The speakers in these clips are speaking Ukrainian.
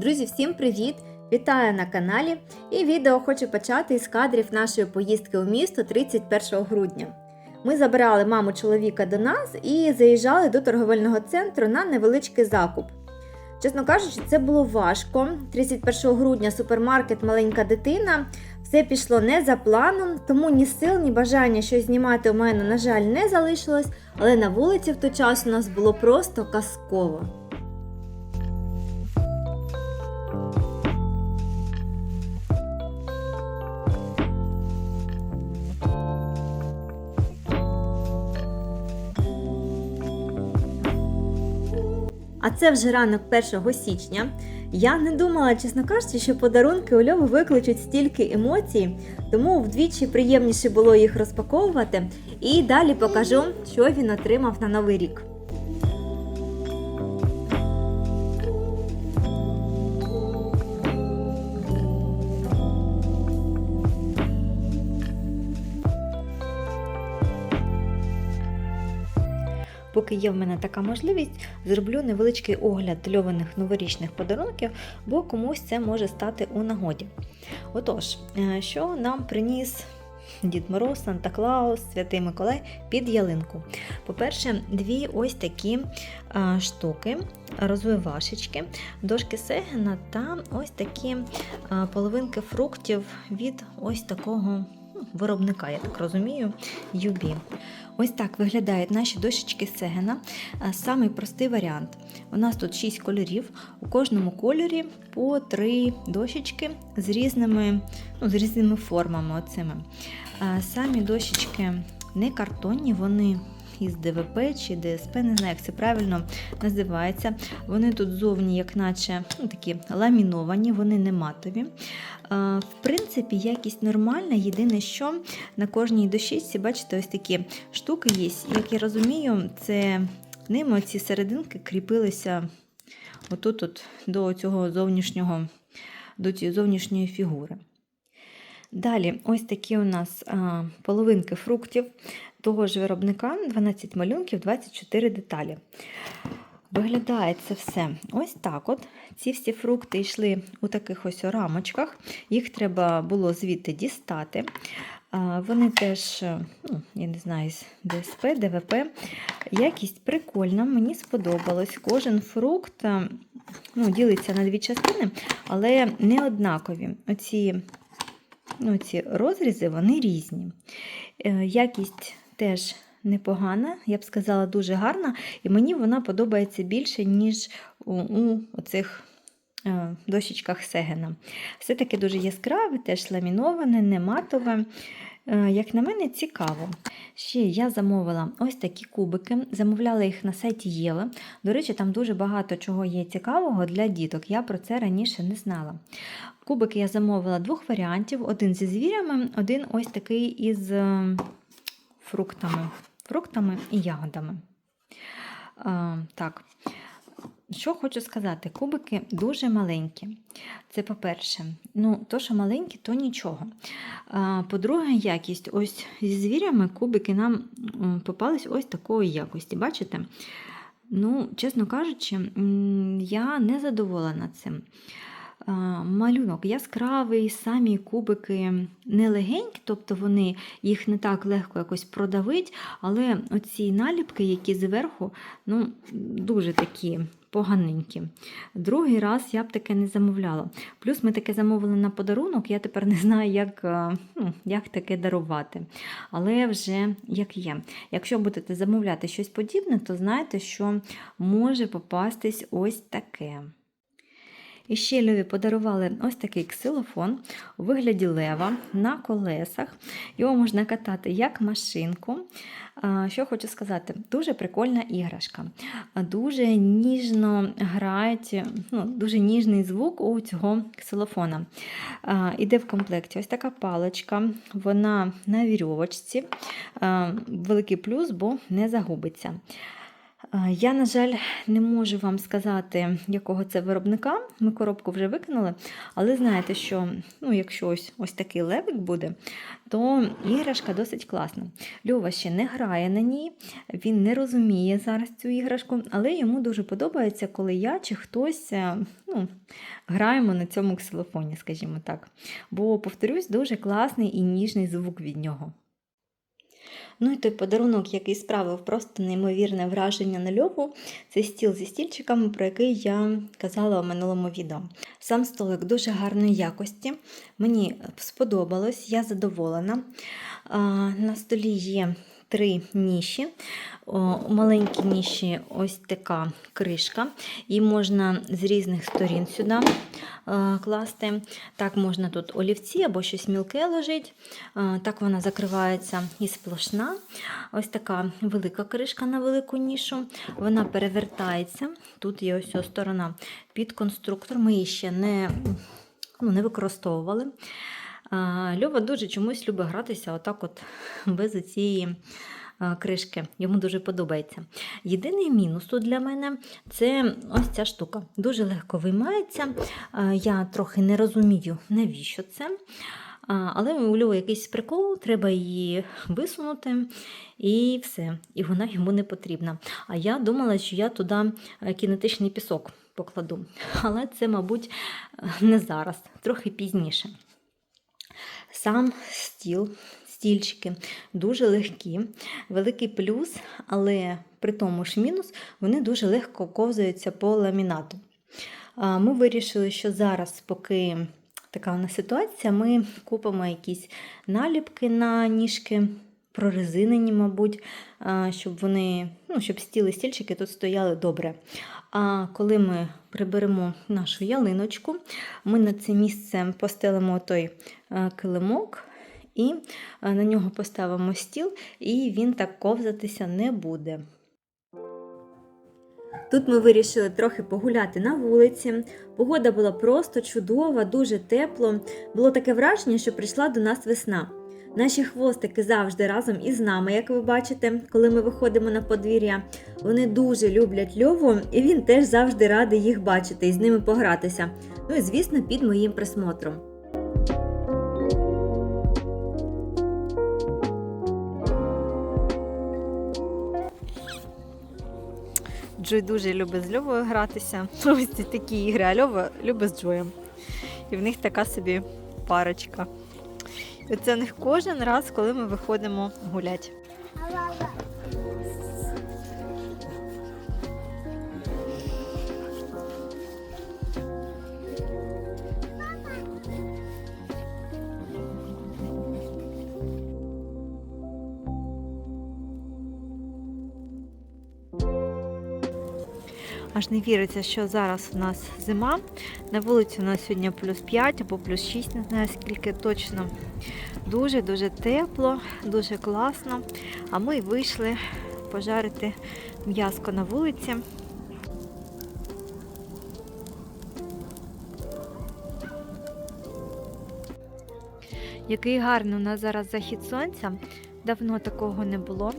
Друзі, всім привіт! Вітаю на каналі! І відео хочу почати із кадрів нашої поїздки у місто 31 грудня. Ми забирали маму чоловіка до нас і заїжджали до торговельного центру на невеличкий закуп. Чесно кажучи, це було важко. 31 грудня супермаркет маленька дитина. Все пішло не за планом, тому ні сил, ні бажання щось знімати у мене, на жаль, не залишилось, але на вулиці в той час у нас було просто казково. А це вже ранок 1 січня. Я не думала, чесно кажучи, що подарунки у Льови викличуть стільки емоцій, тому вдвічі приємніше було їх розпаковувати. І далі покажу, що він отримав на новий рік. Поки є в мене така можливість, зроблю невеличкий огляд льованих новорічних подарунків, бо комусь це може стати у нагоді. Отож, е, що нам приніс Дід Мороз, Санта Клаус, Святий Миколай під ялинку. По-перше, дві ось такі а, штуки, розвивашечки, дошки Сегена та ось такі а, половинки фруктів від ось такого ну, виробника, я так розумію, Юбі. Ось так виглядають наші дощечки Сегена. А, Самий простий варіант. У нас тут 6 кольорів, у кожному кольорі по 3 дощечки з різними, ну, з різними формами. Оцими. Самі дощечки не картонні, вони із ДВП чи ДСП, не знаю, як це правильно називається. Вони тут зовні, як наче ну, такі ламіновані, вони не матові. В принципі, якість нормальна. Єдине, що на кожній дощечці, бачите, ось такі штуки є. Як я розумію, це ними ці серединки кріпилися отут от до цього зовнішнього, до цієї зовнішньої фігури. Далі, ось такі у нас половинки фруктів того ж виробника, 12 малюнків, 24 деталі. Виглядає це все ось так. от. Ці всі фрукти йшли у таких ось рамочках, їх треба було звідти дістати. Вони теж, ну, я не знаю, з ДСП, ДВП. Якість прикольна, мені сподобалось. Кожен фрукт ну, ділиться на дві частини, але не однакові. Оці ну, ці розрізи вони різні. Е, Якість теж непогана, я б сказала, дуже гарна, і мені вона подобається більше, ніж у, у оцих е, дощечках Сегена. Все-таки дуже яскраве, теж ламіноване, не матове. Е, Як на мене, цікаво. Ще я замовила ось такі кубики, замовляла їх на сайті Єви. До речі, там дуже багато чого є цікавого для діток. Я про це раніше не знала. Кубики я замовила двох варіантів: один зі звірями, один ось такий із е, фруктами, фруктами і ягодами. Е, Так. Що хочу сказати, кубики дуже маленькі. Це по-перше, ну, то, що маленькі, то нічого. По-друге, якість. Ось зі звірями кубики нам попались ось такої якості. Бачите? Ну, чесно кажучи, я не задоволена цим. Малюнок яскравий, самі кубики не легенькі, тобто вони їх не так легко якось продавить, але оці наліпки, які зверху, ну, дуже такі поганенькі. Другий раз я б таке не замовляла. Плюс ми таке замовили на подарунок, я тепер не знаю, як, ну, як таке дарувати. Але вже як є. Якщо будете замовляти щось подібне, то знайте, що може попастись ось таке. І ще Льові подарували ось такий ксилофон у вигляді лева на колесах. Його можна катати як машинку. Що хочу сказати, дуже прикольна іграшка. Дуже ніжно грають, ну, дуже ніжний звук у цього ксилофона. Іде в комплекті ось така паличка, вона на вірьовочці. Великий плюс, бо не загубиться. Я, на жаль, не можу вам сказати, якого це виробника. Ми коробку вже викинули, але знаєте, що ну, якщо ось, ось такий левик буде, то іграшка досить класна. Льова ще не грає на ній, він не розуміє зараз цю іграшку, але йому дуже подобається, коли я чи хтось е, ну, граємо на цьому ксилофоні, скажімо так. Бо, повторюсь, дуже класний і ніжний звук від нього. Ну і той подарунок, який справив просто неймовірне враження на льову, це стіл зі стільчиками, про який я казала у минулому відео. Сам столик дуже гарної якості. Мені сподобалось, я задоволена. На столі є три ніші. Маленькій ніші ось така кришка. Її можна з різних сторін сюди е, класти. Так, можна тут олівці або щось мілке лежить. Е, Так вона закривається і сплошна. Ось така велика кришка на велику нішу. Вона перевертається. Тут є ось ця сторона під конструктор. Ми її ще не, ну, не використовували. Льова дуже чомусь любить гратися отак от без цієї кришки. Йому дуже подобається. Єдиний мінус тут для мене це ось ця штука. Дуже легко виймається. Я трохи не розумію, навіщо це. Але у Льова якийсь прикол, треба її висунути і все. І вона йому не потрібна. А я думала, що я туди е, кінетичний пісок покладу. Але це, мабуть, не зараз, трохи пізніше. Сам стіл, стільчики дуже легкі, великий плюс, але при тому ж мінус, вони дуже легко ковзаються по ламінату. Ми вирішили, що зараз, поки така у нас ситуація, ми купимо якісь наліпки на ніжки, прорезинені, мабуть, щоб вони, ну, щоб стіли стільчики тут стояли добре. А коли ми приберемо нашу ялиночку, ми на це місце постелимо той килимок і на нього поставимо стіл, і він так ковзатися не буде. Тут ми вирішили трохи погуляти на вулиці. Погода була просто чудова, дуже тепло. Було таке враження, що прийшла до нас весна. Наші хвостики завжди разом із нами, як ви бачите, коли ми виходимо на подвір'я. Вони дуже люблять льову, і він теж завжди радий їх бачити і з ними погратися. Ну і звісно, під моїм присмотром. Джой дуже любить з Льовою гратися. Ось такі ігри, а Льова любить з Джоєм. І в них така собі парочка. Це не кожен раз, коли ми виходимо гуляти. Аж не віриться, що зараз у нас зима. На вулиці у нас сьогодні плюс 5 або плюс 6, не знаю скільки точно. Дуже-дуже тепло, дуже класно. А ми вийшли пожарити м'яско на вулиці. Який гарний у нас зараз захід сонця. Давно такого не було.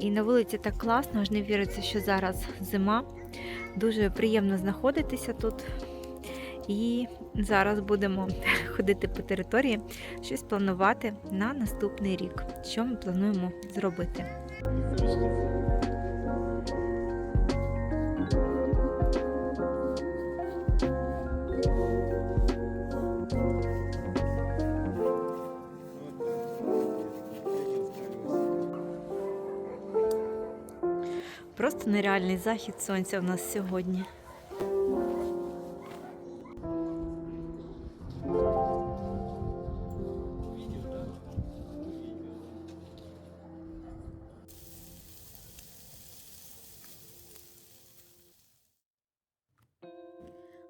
І на вулиці так класно, аж не віриться, що зараз зима. Дуже приємно знаходитися тут. І зараз будемо ходити по території, щось планувати на наступний рік, що ми плануємо зробити. Просто нереальний захід сонця у нас сьогодні.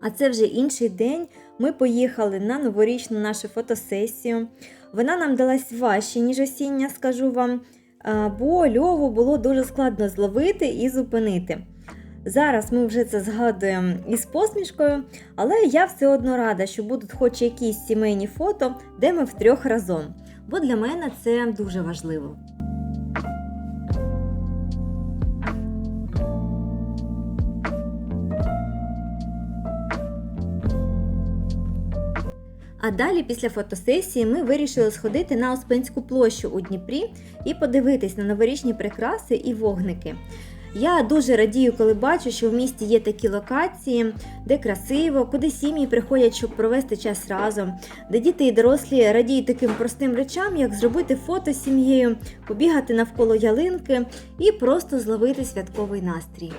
А це вже інший день. Ми поїхали на новорічну нашу фотосесію. Вона нам далась важче, ніж осіння, скажу вам, бо льову було дуже складно зловити і зупинити. Зараз ми вже це згадуємо із посмішкою, але я все одно рада, що будуть хоч якісь сімейні фото, де ми втрьох разом. Бо для мене це дуже важливо. Далі, після фотосесії, ми вирішили сходити на Успенську площу у Дніпрі і подивитись на новорічні прикраси і вогники. Я дуже радію, коли бачу, що в місті є такі локації, де красиво, куди сім'ї приходять, щоб провести час разом, де діти і дорослі радіють таким простим речам, як зробити фото з сім'єю, побігати навколо ялинки і просто зловити святковий настрій.